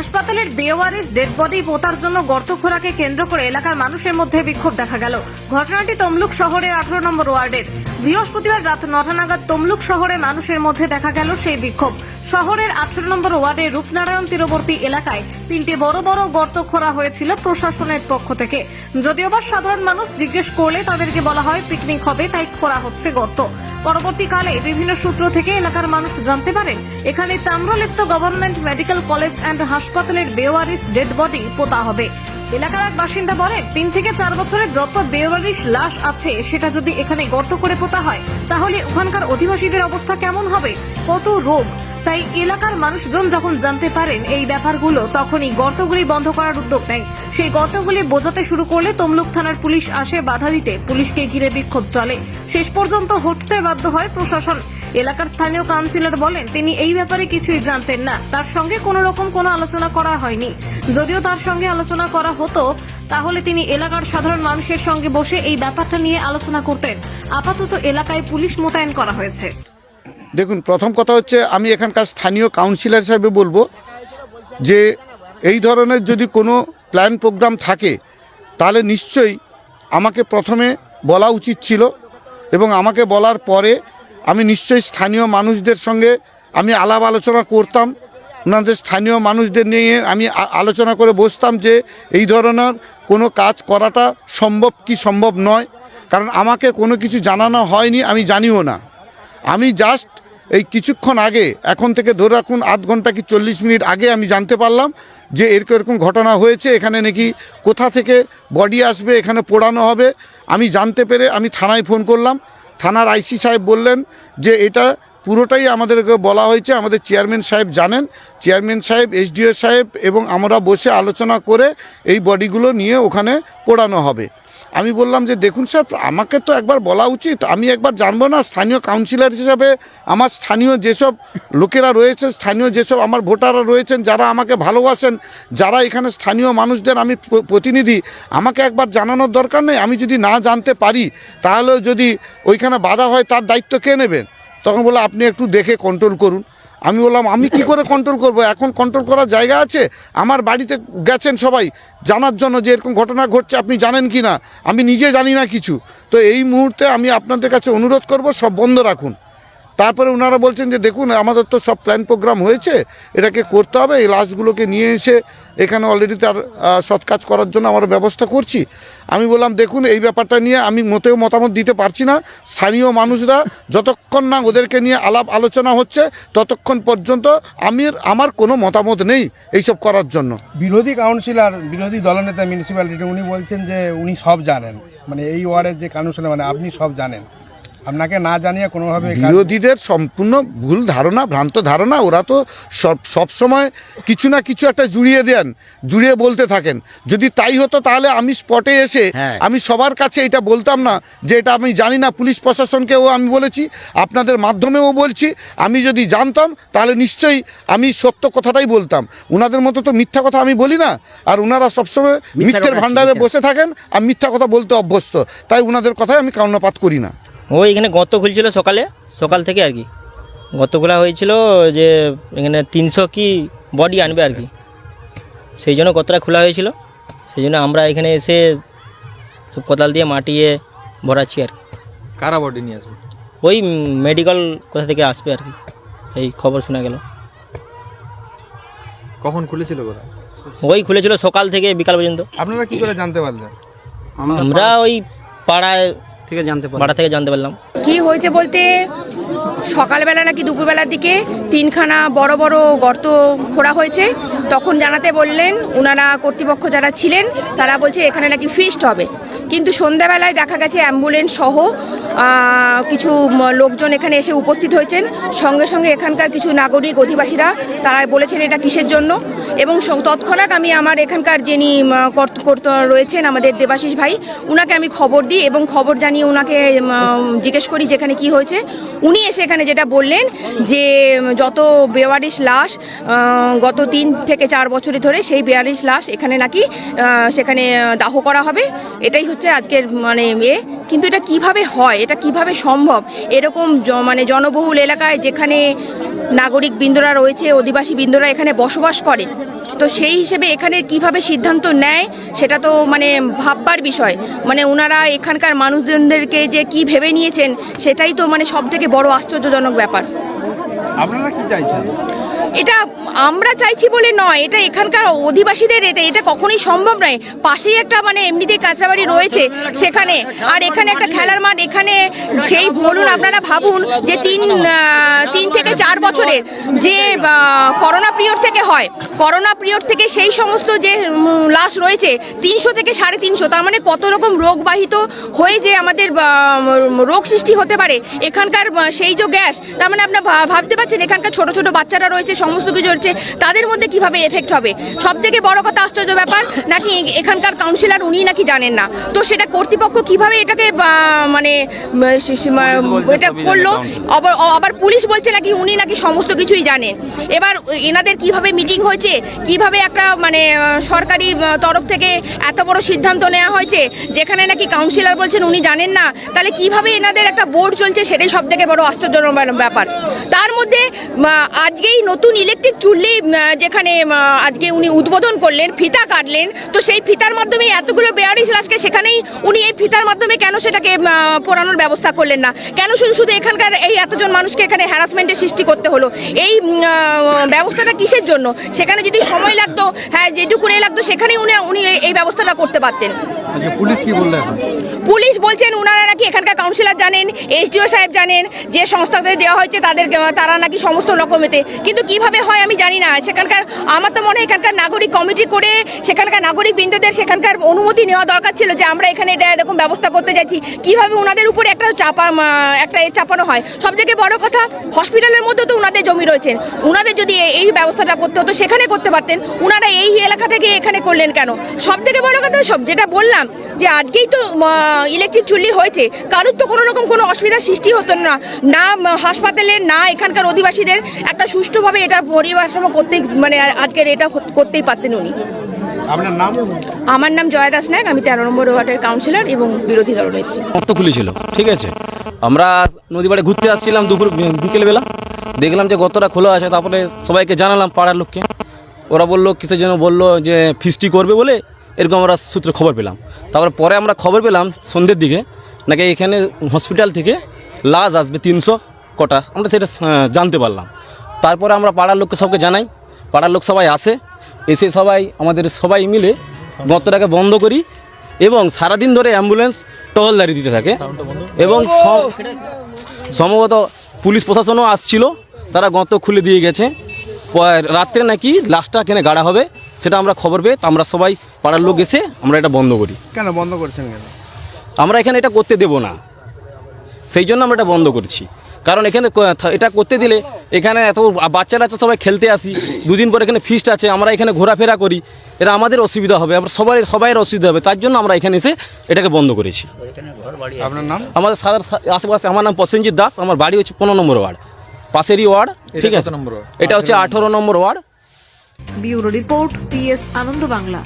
হাসপাতালের বেওয়ারিস dead body পোতার জন্য গর্ত খোরাকে কেন্দ্র করে এলাকার মানুষের মধ্যে বিক্ষোভ দেখা গেল। ঘটনাটি তমলুক শহরের আঠারো নম্বর ওয়ার্ডের। বৃহস্পতিবার রাত নটা নাগাদ তমলুক শহরে মানুষের মধ্যে দেখা গেল সেই বিক্ষোভ। শহরের আঠারো নম্বর ওয়ার্ডে রূপনারায়ণ তীরবর্তী এলাকায় তিনটি বড় বড় গর্ত খোঁড়া হয়েছিল প্রশাসনের পক্ষ থেকে। যদিও বা সাধারণ মানুষ জিজ্ঞেস করলে তাদেরকে বলা হয় পিকনিক হবে, তাই খোঁড়া হচ্ছে গর্ত। পরবর্তীকালে বিভিন্ন সূত্র থেকে এলাকার মানুষ জানতে পারেন, এখানে Tamralipta government medical college and হাসপাতালের বেওয়ারিস ডেড বডি পোতা হবে। এলাকার এক বাসিন্দা বলেন, তিন থেকে চার বছরের যত বেওয়ারিশ লাশ আছে, সেটা যদি এখানে গর্ত করে পোতা হয়, তাহলে ওখানকার অধিবাসীদের অবস্থা কেমন হবে? কত রোগ? তাই এলাকার মানুষজন যখন জানতে পারেন এই ব্যাপারগুলো, তখনই গর্তগুলি বন্ধ করার উদ্যোগ নেয়। সেই গর্তগুলি বোঝাতে শুরু করলে তমলুক থানার পুলিশ আসে বাধা দিতে। পুলিশকে ঘিরে বিক্ষোভ চলে। শেষ পর্যন্ত হটতে বাধ্য হয় প্রশাসন। এলাকার স্থানীয় কাউন্সিলর বলেন, তিনি এই ব্যাপারে কিছুই জানতেন না। তার সঙ্গে কোনো রকম কোনো আলোচনা করা হয়নি। যদিও তার সঙ্গে আলোচনা করা হতো, তাহলে তিনি এলাকার সাধারণ মানুষের সঙ্গে বসে এই ব্যাপারটা নিয়ে আলোচনা করতেন। আপাতত এলাকায় পুলিশ মোতায়েন করা হয়েছে। দেখুন, প্রথম কথা হচ্ছে আমি এখানকার স্থানীয় কাউন্সিলর হিসাবে বলব যে এই ধরনের যদি কোনো প্ল্যান প্রোগ্রাম থাকে, তাহলে নিশ্চয়ই আমাকে প্রথমে বলা উচিত ছিল এবং আমাকে বলার পরে আমি নিশ্চয়ই স্থানীয় মানুষদের সঙ্গে আমি আলাপ আলোচনা করতাম। ওনাদের স্থানীয় মানুষদের নিয়ে আমি আলোচনা করে বসতাম যে এই ধরনের কোনো কাজ করাটা সম্ভব কি সম্ভব নয়। কারণ আমাকে কোনো কিছু জানানো হয়নি, আমি জানিও না। আমি জাস্ট এই কিছুক্ষণ আগে, এখন থেকে ধরে রাখুন আধ ঘণ্টা কি চল্লিশ মিনিট আগে আমি জানতে পারলাম যে এরকম এরকম ঘটনা হয়েছে, এখানে নাকি কোথা থেকে বডি আসবে, এখানে পোড়ানো হবে। আমি জানতে পেরে আমি থানায় ফোন করলাম। থানার আইসি সাহেব বললেন যে এটা পুরোটাই আমাদেরকে বলা হয়েছে, আমাদের চেয়ারম্যান সাহেব জানেন। চেয়ারম্যান সাহেব, এসডিও সাহেব এবং আমরা বসে আলোচনা করে এই বডিগুলো নিয়ে ওখানে পোড়ানো হবে। আমি বললাম যে, দেখুন স্যার, আমাকে তো একবার বলা উচিত। আমি একবার জানব না, স্থানীয় কাউন্সিলর হিসাবে আমার স্থানীয় যেসব লোকেরা রয়েছে, স্থানীয় যেসব আমার ভোটাররা রয়েছেন, যারা আমাকে ভালোবাসেন, যারা এখানে স্থানীয় মানুষদের আমি প্রতিনিধি, আমাকে একবার জানানোর দরকার নেই। আমি যদি না জানতে পারি, তাহলেও যদি ওইখানে বাধা হয়, তার দায়িত্ব কে নেবেন তখন বলে আপনি একটু দেখে কন্ট্রোল করুন। আমি বললাম, আমি কি করে কন্ট্রোল করব? এখন কন্ট্রোল করার জায়গা আছে? আমার বাড়িতে গেছেন সবাই। জানার জন্য যে এরকম ঘটনা ঘটছে, আপনি জানেন কি না? আমি নিজে জানি না কিছু। তো এই মুহূর্তে আমি আপনাদের কাছে অনুরোধ করব, সব বন্ধ রাখুন। তারপরে ওনারা বলছেন যে, দেখুন, আমাদের তো সব প্ল্যান প্রোগ্রাম হয়েছে। এটাকে করতে হবে। এই লাশগুলোকে নিয়ে এসে এখানে অলরেডি তার সৎ কাজ করার জন্য আমরা ব্যবস্থা করছি। আমি বললাম, দেখুন, এই ব্যাপারটা নিয়ে আমি মোটেও মতামত দিতে পারছি না। স্থানীয় মানুষরা যতক্ষণ না ওদেরকে নিয়ে আলাপ আলোচনা হচ্ছে, ততক্ষণ পর্যন্ত আমি আমার কোনো মতামত নেই এইসব করার জন্য। বিরোধী কাউন্সিলর বিরোধী দলনেতা মিউনিসিপ্যালিটি উনি বলছেন যে উনি সব জানেন। মানে এই ওয়ার্ডের যে কাউন্সিলর মানে আপনি সব জানেন। আপনাকে না জানিয়ে কোনোভাবে বিরোধীদের সম্পূর্ণ ভুল ধারণা ভ্রান্ত ধারণা ওরা তো সব সবসময় কিছু না কিছু একটা জুড়িয়ে দেন জুড়িয়ে বলতে থাকেন। যদি তাই হতো তাহলে আমি স্পটে এসে হ্যাঁ। আমি সবার কাছে এটা বলতাম না যে এটা আমি জানি না পুলিশ প্রশাসনকেও আমি বলেছি আপনাদের মাধ্যমেও বলছি আমি যদি জানতাম তাহলে নিশ্চয়ই আমি সত্য কথাটাই বলতাম। ওনাদের মতো তো মিথ্যা কথা আমি বলি না আর ওনারা সবসময় মিথ্যা মিথ্যের ভাণ্ডারে বসে থাকেন আর মিথ্যা কথা বলতে অভ্যস্ত। তাই ওনাদের কথায় আমি কর্ণপাত করি না। ওই এখানে গর্ত খুলছিল সকালে সকাল থেকে আর কি। গর্ত খোলা হয়েছিল যে এখানে তিনশো কি বডি আনবে আর কি। সেই জন্য গর্তটা খোলা হয়েছিল। সেই জন্য আমরা এখানে এসে সব কোদাল দিয়ে মাটিয়ে ভরাচ্ছি আর কি। কারা বডি নিয়ে আসবে? ওই মেডিকেল কোথা থেকে আসবে আর কি এই খবর শোনা গেল। কখন খুলেছিল ওরা ওই খুলেছিল সকাল থেকে বিকাল পর্যন্ত। আপনারা কি করে জানতে পারলেন? আমরা ওই পাড়ায় থেকে জানতে পারি পাড়া থেকে জানতে পারলাম। কি হয়েছে বলতে সকালবেলা নাকি দুপুরবেলার দিকে তিনখানা বড় বড় গর্ত খোঁড়া হয়েছে। তখন জানাতে বললেন ওনারা কর্তৃপক্ষ যারা ছিলেন তারা বলছে এখানে নাকি ফিস্ট হবে। কিন্তু সন্ধ্যাবেলায় দেখা গেছে অ্যাম্বুলেন্স সহ কিছু লোকজন এখানে এসে উপস্থিত হয়েছেন। সঙ্গে সঙ্গে এখানকার কিছু নাগরিক, অধিবাসীরা তারা বলেছেন এটা কিসের জন্য। এবং তৎক্ষণাৎ আমি আমার এখানকার যিনি রয়েছেন, আমাদের দেবাশিস ভাই, উনাকে আমি খবর দিই এবং খবর জানিয়ে ওনাকে জিজ্ঞেস করি যেখানে কি হয়েছে। উনি এসে এখানে যেটা বললেন যে, যত বেওয়ারিশ লাশ গত তিন থেকে চার বছরে ধরে সেই বেয়ারিশ লাশ এখানে নাকি সেখানে দাহ করা হবে। এটাই হচ্ছে আজকের মানে এ, কিন্তু এটা কীভাবে হয়? এটা কীভাবে সম্ভব? এরকম মানে জনবহুল এলাকায় যেখানে নাগরিক বৃন্দরা রয়েছে, অধিবাসী বৃন্দরা এখানে বসবাস করে, তো সেই হিসেবে এখানে কীভাবে সিদ্ধান্ত নেয়, সেটা তো মানে ভাববার বিষয়। মানে ওনারা এখানকার মানুষজনদেরকে যে কি ভেবে নিয়েছেন, সেটাই তো মানে সব থেকে বড় আশ্চর্যজনক ব্যাপার। আপনারা কি চাইছেন? এটা আমরা চাইছি বলে নয়, এটা এখানকার অধিবাসীদের, এটা এটা কখনোই সম্ভব নয়। পাশেই একটা মানে এমনিতেই কাঁচরাবাড়ি রয়েছে সেখানে। আর এখানে একটা খেলার মাঠ, এখানে সেই বলুন আপনারা ভাবুন যে তিন তিন থেকে চার বছরে যে করোনা পিরিয়ড থেকে হয়, করোনা পিরিয়ড থেকে সেই সমস্ত যে লাশ রয়েছে, তিনশো থেকে সাড়ে তিনশো, তার মানে কত রকম রোগবাহিত হয়ে যে আমাদের রোগ সৃষ্টি হতে পারে, এখানকার সেই যে গ্যাস, তার মানে আপনার ভাবতে পারছেন এখানকার ছোট ছোট বাচ্চারা রয়েছে সমস্ত কিছু রয়েছে তাদের মধ্যে কীভাবে এফেক্ট হবে? সব থেকে বড় কথা আশ্চর্য ব্যাপার নাকি এখানকার কাউন্সিলর উনি নাকি জানেন না? তো সেটা কর্তৃপক্ষ কীভাবে এটাকে মানে এটা করল? আবার আবার পুলিশ বলছে নাকি উনি নাকি সমস্ত কিছুই জানেন। এবার এনাদের কীভাবে মিটিং হয়েছে? কীভাবে একটা মানে সরকারি তরফ থেকে এত বড় সিদ্ধান্ত নেওয়া হয়েছে? যেখানে নাকি কাউন্সিলর বলছেন উনি জানেন না? তাহলে কীভাবে এনাদের একটা বোর্ড চলছে? সেটাই সব থেকে বড় আশ্চর্যজনক ব্যাপার। তার মধ্যে আজকেই নতুন ইলেকট্রিক চুল্লি যেখানে আজকে উনি উদ্বোধন করলেন, ফিতা কাটলেন, তো সেই ফিতার মাধ্যমে এতগুলো বেয়ারিশ লাশকে সেখানেই উনি এই ফিতার মাধ্যমে কেন সেটাকে পোড়ানোর ব্যবস্থা করলেন না? কেন শুধু শুধু এখানকার এই এতজন মানুষকে এখানে হ্যারাসমেন্টের সৃষ্টি করতে হলো? এই ব্যবস্থাটা কিসের জন্য? সেখানে যদি সময় লাগতো হ্যাঁ যেটুকুনি লাগতো, সেখানেই উনি উনি এই- ব্যবস্থাটা করতে পারতেন। আচ্ছা পুলিশ কি বলল এখন? পুলিশ বলছেন ওনারা নাকি এখানকার কাউন্সিলর জানেন, এসডিও সাহেব জানেন, যে সংস্থাতে দেওয়া হয়েছে তাদের তারা নাকি সমস্ত রকমেতে কিন্তু কীভাবে হয় আমি জানি না। সেখানকার, আমার তো মনে হয় এখানকার নাগরিক কমিটি করে সেখানকার নাগরিক বৃন্দদের সেখানকার অনুমতি নেওয়া দরকার ছিল যে আমরা এখানে এটা এরকম ব্যবস্থা করতে যাচ্ছি। কীভাবে ওনাদের উপরে একটা চাপা একটা চাপানো হয়? সব থেকে বড় কথা হসপিটালের মধ্যে তো ওনাদের জমি রয়েছেন ওনাদের যদি এই ব্যবস্থাটা করতে হতো, সেখানে করতে পারতেন। ওনারা এই এলাকা থেকে এখানে করলেন কেন? সব থেকে বড় কথা সব, যেটা বললাম, যে আজকেই তো ইলেকট্রিক চুল্লি হয়েছে। কারোর তো কোনো রকম কোনো অসুবিধার সৃষ্টি হতো না। না হাসপাতালে না এখানকার অধিবাসীদের একটা সুষ্ঠুভাবে এটা পরিবারসম করতে মানে আজকের এটা করতেই পারতেন উনি। আপনার নাম? আমার নাম জয়া দাস নায়ক। আমি তেরো নম্বর ওয়ার্ডের কাউন্সিলর এবং বিরোধী দলনেত্রী রক্ত খুলেছিল। ঠিক আছে। আমরা নদী পাড়ে ঘুরতে আসছিলাম দুপুর বিকেলবেলা। দেখলাম যে গতটা খোলা আছে। তারপরে সবাইকে জানালাম পাড়ার লোককে। ওরা বলল কিসের জন্য বলল যে ফিস্টি করবে বলে এরকম আমরা সূত্রে খবর পেলাম। তারপরে পরে আমরা খবর পেলাম সন্ধ্যের দিকে, নাকি এখানে হসপিটাল থেকে লাশ আসবে তিনশো কটা। আমরা সেটা জানতে পারলাম। তারপরে আমরা পাড়ার লোককে সবকে জানাই। পাড়ার লোক সবাই আসে, এসে সবাই, আমাদের সবাই মিলে গর্তটাকে বন্ধ করি এবং সারাদিন ধরে অ্যাম্বুলেন্স টহলদারি দিতে থাকে এবং সম- সম্ভবত পুলিশ প্রশাসনও আসছিল, তারা গর্ত খুলে দিয়ে গেছে। রাত্রে নাকি লাশটা এখানে গাড়া হবে সেটা আমরা খবর পেয়ে আমরা সবাই পাড়ার লোক এসে আমরা এটা বন্ধ করি। কেন বন্ধ করছেন কেন? আমরা এখানে এটা করতে দেব না। সেই জন্য আমরা এটা বন্ধ করছি। কারণ এখানে এটা করতে দিলে এখানে এত বাচ্চারা আছে সবাই খেলতে আসি দুদিন পর এখানে ফিস্ট আছে আমরা এখানে ঘোরাফেরা করি এটা আমাদের অসুবিধা হবে আমরা সবাই সবাইয়ের অসুবিধা হবে তার জন্য আমরা এখানে এসে এটাকে বন্ধ করেছি। আপনার নাম? আমাদের সারা আশেপাশে আমার নাম প্রসেনজিৎ দাস আমার বাড়ি হচ্ছে পনেরো নম্বর ওয়ার্ড। পাশেরই ওয়ার্ড ঠিক আছে? Number ward? এটা হচ্ছে আঠারো number. Ward. Bureau report PS Ananda Bangla.